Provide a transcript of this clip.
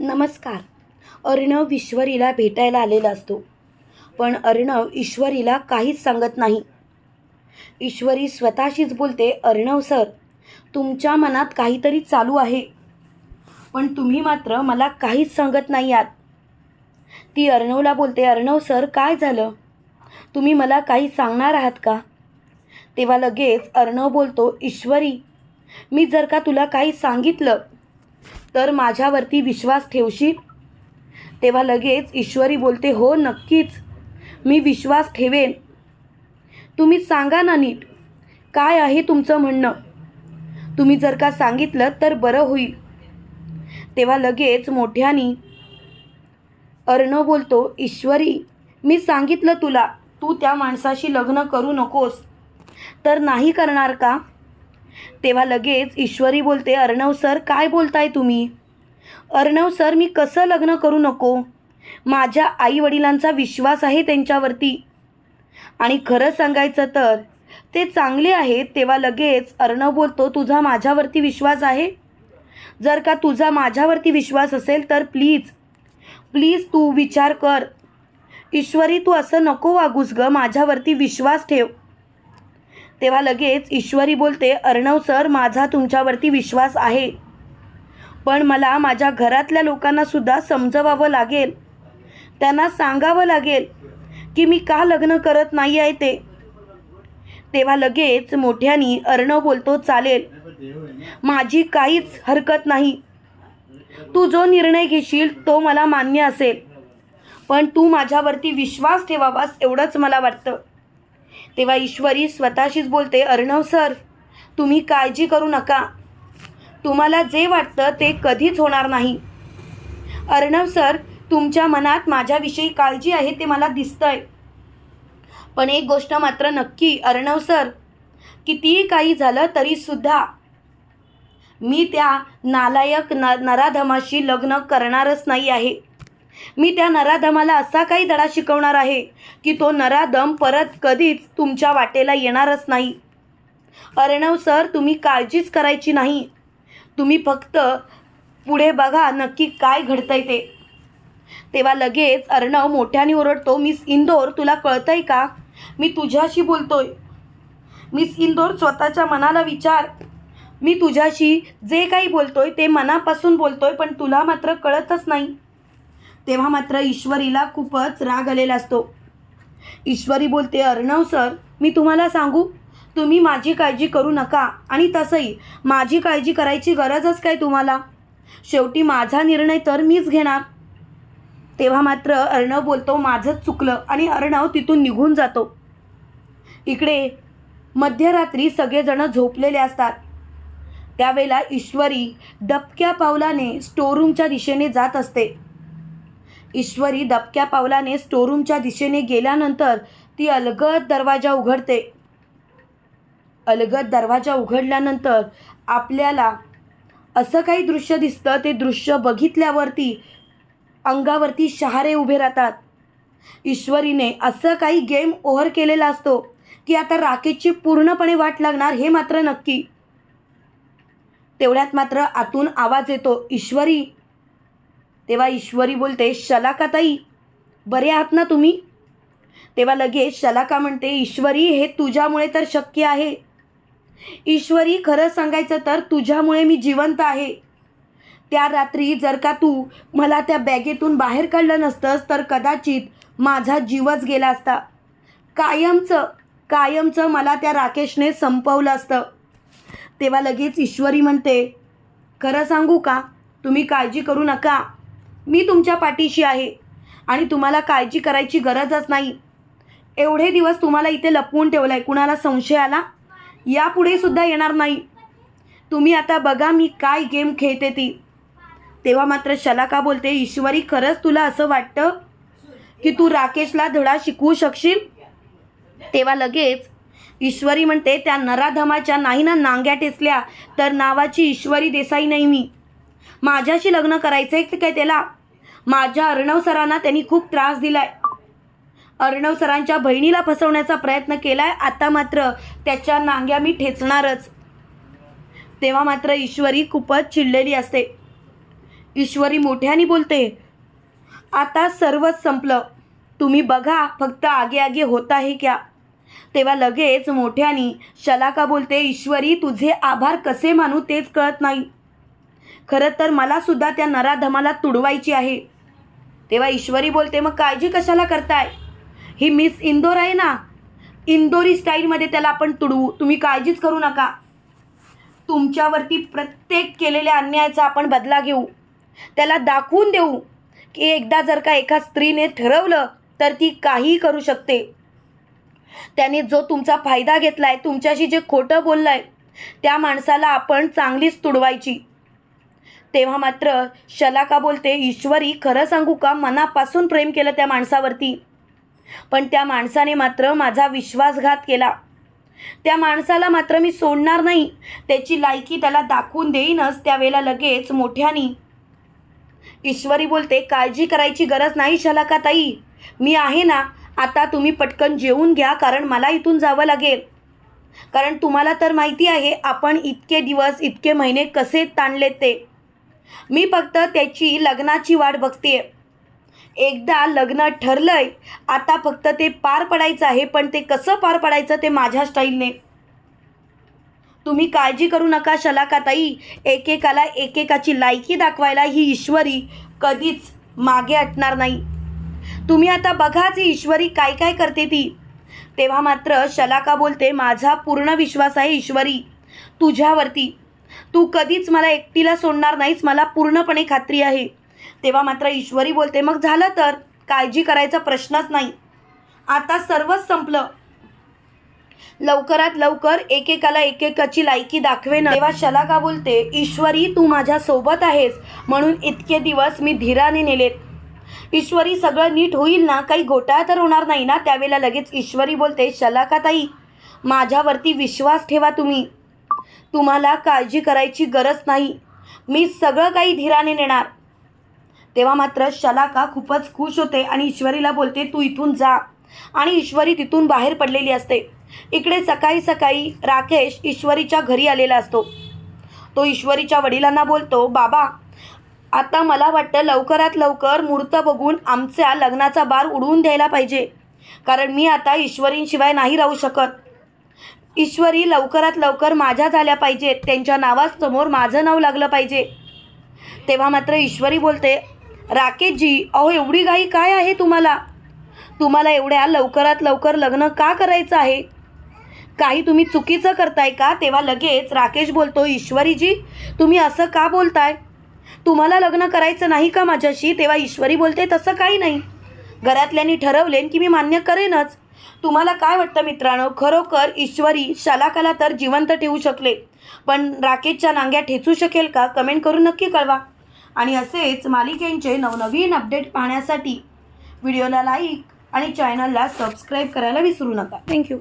नमस्कार. अर्णव ईश्वरीला भेटायला आलेला असतो. पण अर्णव ईश्वरीला काहीच सांगत नाही. ईश्वरी स्वतःशीच बोलते अर्णव सर तुमच्या मनात काहीतरी चालू आहे. पण तुम्ही मात्र मला काहीच सांगत नाही आहात. ती अर्णवला बोलते अर्णव सर काय झालं? तुम्ही मला काही सांगणार आहात का? तेव्हा लगेच अर्णव बोलतो ईश्वरी मी जर का तुला काही सांगितलं तर माझ्यावरती विश्वास ठेवशील तेव्हा लगेच ईश्वरी बोलते हो नक्कीच. मी विश्वास ठेवेन. तुम्ही सांगा ना नीट काय आहे तुमचं म्हणणं? तुम्ही जर का सांगितलं तर बरं होईल. तेव्हा लगेच मोठ्यानी अर्णव बोलतो ईश्वरी मी सांगितलं तुला तू त्या माणसाशी लग्न करू नकोस. तर नाही करणार का? तेव्हा लगेच ईश्वरी बोलते अर्णव सर काय बोलताय तुम्ही? अर्णव सर मी कसं लग्न करू नको? माझ्या आईवडिलांचा विश्वास आहे त्यांच्यावरती. आणि खरं सांगायचं तर ते चांगले आहेत तेव्हा लगेच अर्णव बोलतो तुझा माझ्यावरती विश्वास आहे? जर का तुझा माझ्यावरती विश्वास असेल तर प्लीज प्लीज तू विचार कर. ईश्वरी तू असं नको वागूस ग माझ्यावरती विश्वास ठेव. तेव्हा लगेच ईश्वरी बोलते अर्णव सर माझा तुमच्यावरती विश्वास आहे. पण मला माझ्या घरातल्या लोकांनासुद्धा समजवावं लागेल. त्यांना सांगावं लागेल की मी का लग्न करत नाही आहे ते. तेव्हा लगेच मोठ्यानी अर्णव बोलतो चालेल. माझी काहीच हरकत नाही. तू जो निर्णय घेशील तो मला मान्य असेल. पण तू माझ्यावरती विश्वास ठेवावास एवढंच मला वाटतं. तेव्हा ईश्वरी स्वतःशीच बोलते अर्णव सर तुम्ही काळजी करू नका. तुम्हाला जे वाटतं ते कधीच होणार नाही. अर्णव सर तुमच्या मनात माझ्याविषयी काळजी आहे ते मला दिसतंय. पण एक गोष्ट मात्र नक्की अर्णव सर कितीही काही झालं तरीसुद्धा मी त्या नालायक न नराधमाशी लग्न करणारच नाही आहे. मी त्या नराधमाला असा काही धडा शिकवणार आहे की तो नराधम परत कधीच तुमच्या वाटेला येणारच नाही. अर्णव सर तुम्ही काळजीच करायची नाही. तुम्ही फक्त पुढे बघा नक्की काय घडतंय ते. तेव्हा लगेच अर्णव मोठ्याने ओरडतो मिस इंदोर तुला कळतंय का? मी तुझ्याशी बोलतोय. मिस इंदोर स्वतःच्या मनाला विचार. मी तुझ्याशी जे काही बोलतोय ते मनापासून बोलतोय पण तुला मात्र कळतच नाही. तेव्हा मात्र ईश्वरीला खूपच राग आलेला असतो. ईश्वरी बोलते अर्णव सर मी तुम्हाला सांगू तुम्ही माझी काळजी करू नका आणि तसंही माझी काळजी करायची गरजच काय तुम्हाला? शेवटी माझा निर्णय तर मीच घेणार. तेव्हा मात्र अर्णव बोलतो माझंच चुकलं आणि अर्णव तिथून निघून जातो. इकडे मध्यरात्री सगळेजणं झोपलेले असतात. त्यावेळेला ईश्वरी दबक्या पावलाने स्टोरूमच्या दिशेने जात असते. ईश्वरी दबक्या पावलाने स्टोरूमच्या दिशेने गेल्यानंतर ती अलगद दरवाजा उघडते. अलगद दरवाजा उघडल्यानंतर आपल्याला असं काही दृश्य दिसतं ते दृश्य बघितल्यावरती अंगावरती शहारे उभे राहतात. ईश्वरीने असं काही गेम ओव्हर केलेला असतो की आता राकेशची पूर्णपणे वाट लागणार हे मात्र नक्की. तेवढ्यात मात्र आतून आवाज येतो ईश्वरी तेव्हा ईश्वरी बोलते शलाकाताई बरे आहात ना तुम्ही? तेव्हा लगेच शलाका म्हणते ईश्वरी हे तुझ्यामुळे तर शक्य आहे. ईश्वरी खरं सांगायचं तर तुझ्यामुळे मी जिवंत आहे. त्या रात्री जर का तू मला त्या बॅगेतून बाहेर काढलं नसतंस तर कदाचित माझा जीवच गेला असता. कायमचं कायमचं मला त्या राकेशने संपवलं असतं. तेव्हा लगेच ईश्वरी म्हणते खरं सांगू का? तुम्ही काळजी करू नका. मी तुमच्या पाठीशी आहे आणि तुम्हाला काळजी करायची गरजच नाही. एवढे दिवस तुम्हाला इथे लपवून ठेवलं आहे कुणाला संशय आला? यापुढे सुद्धा येणार नाही. तुम्ही आता बघा मी काय गेम खेळते ती. तेव्हा मात्र शलाका बोलते ईश्वरी खरंच तुला असं वाटतं की तू राकेशला धडा शिकवू शकशील? तेव्हा लगेच ईश्वरी म्हणते त्या नराधमाच्या नाही ना नांग्या टेचल्या तर नावाची ईश्वरी देसाई नाही मी. माझ्याशी लग्न करायचं आहे काय त्याला? माझ्या अर्णव सरांना त्यांनी खूप त्रास दिलाय. अर्णव सरांच्या बहिणीला फसवण्याचा प्रयत्न केलाय. आता मात्र त्याच्या नांग्या मी ठेचणारच. तेव्हा मात्र ईश्वरी खूपच चिडलेली असते. ईश्वरी मोठ्याने बोलते आता सर्वच संपलं. तुम्ही बघा फक्त आगे आगे होत आहे क्या? तेव्हा लगेच मोठ्यानी शलाका बोलते ईश्वरी तुझे आभार कसे मानू तेच कळत नाही. खरं तर मलासुद्धा त्या नराधमाला तुडवायची आहे. तेव्हा ईश्वरी बोलते मग काळजी कशाला करताय? ही मिस इंदोर आहे ना? इंदोरी स्टाईलमध्ये त्याला आपण तुडवू. तुम्ही काळजीच करू नका. तुमच्यावरती प्रत्येक केलेल्या अन्यायाचा आपण बदला घेऊ. त्याला दाखवून देऊ की एकदा जर का एका स्त्रीने ठरवलं तर ती काहीही करू शकते. त्याने जो तुमचा फायदा घेतला आहे तुमच्याशी जे खोटं बोललं आहे त्या माणसाला आपण चांगलीच तुडवायची. तेव्हा मात्र शलाका बोलते ईश्वरी खरं सांगू का? मनापासून प्रेम केलं त्या माणसावरती. पण त्या माणसाने मात्र माझा विश्वासघात केला. त्या माणसाला मात्र मी सोडणार नाही. त्याची लायकी त्याला दाखवून देईनच त्यावेळेला लगेच मोठ्यानी. ईश्वरी बोलते काळजी करायची गरज नाही शलाका ताई. मी आहे ना आता तुम्ही पटकन जेवून घ्या कारण मला इथून जावं लागेल. कारण तुम्हाला तर माहिती आहे आपण इतके दिवस इतके महिने कसे ताणलेत ते. मी फक्त त्याची लग्नाची वाट बघते एकदा लग्न ठरलंय आता फक्त ते पार पडायचं आहे पण ते कसं पार पडायचं ते माझ्या स्टाईलने. तुम्ही काळजी करू नका शलाकाताई एकेकाला एकेकाची लायकी दाखवायला ही ईश्वरी कधीच मागे हटणार नाही. तुम्ही आता बघाच ही ईश्वरी काय काय करते ती. तेव्हा मात्र शलाका बोलते माझा पूर्ण विश्वास आहे ईश्वरी. तुझ्यावरती तू कधीच मला एकटीला सोडणार नाहीस मला पूर्णपणे खात्री आहे. तेव्हा मात्र ईश्वरी बोलते मग झालं तर? काळजी करायचा प्रश्नच नाही. आता सर्वच संपलं. लवकरात लवकर एकेकाला एकेकाची लायकी दाखवेन. तेव्हा शलाका बोलते ईश्वरी तू माझ्या सोबत आहेस म्हणून इतके दिवस मी धीराने नेलेत. ईश्वरी सगळं नीट होईल ना? काही घोटाळा तर होणार नाही ना? त्यावेळेला लगेच ईश्वरी बोलते शलाका ताई माझ्यावरती विश्वास ठेवा तुम्ही. तुम्हाला काळजी करायची गरज नाही. मी सगळं काही धीराने नेणार. तेव्हा मात्र शलाका खूपच खुश होते आणि ईश्वरीला बोलते तू इथून जा. आणि ईश्वरी तिथून बाहेर पडलेली असते. इकडे सकाळी सकाळी राकेश ईश्वरीच्या घरी आलेला असतो. तो ईश्वरीच्या वडिलांना बोलतो बाबा आता मला वाटतं लवकरात लवकर मूर्त बघून आमच्या लग्नाचा बार उडवून द्यायला पाहिजे. कारण मी आता ईश्वरींशिवाय नाही राहू शकत. ईश्वरी लवकरात लवकर माझ्या झाल्या पाहिजेत त्यांच्या नावासमोर माझं नाव लागलं पाहिजे. तेव्हा मात्र ईश्वरी बोलते राकेशजी अहो एवढी घाई काय आहे तुम्हाला? तुम्हाला एवढ्या लवकरात लवकर लग्न का करायचं आहे? काही तुम्ही चुकीचं करताय का? तेव्हा लगेच राकेश बोलतो ईश्वरीजी तुम्ही असं का बोलताय? तुम्हाला लग्न करायचं नाही का माझ्याशी? तेव्हा ईश्वरी बोलते तसं काही नाही. घरातल्यांनी ठरवलेन की मी मान्य करेनच. तुम्हाला काय वाटतं मित्रांनो? खरोखर ईश्वरी शलाकाला तर जिवंत ठेवू शकले. पण राकेशच्या नांग्या ठेचू शकेल का? कमेंट करून नक्की कळवा. आणि असेच मालिकेंचे नवनवीन अपडेट पाहण्यासाठी व्हिडिओला लाईक आणि चॅनलला सबस्क्राईब करायला विसरू नका. थँक्यू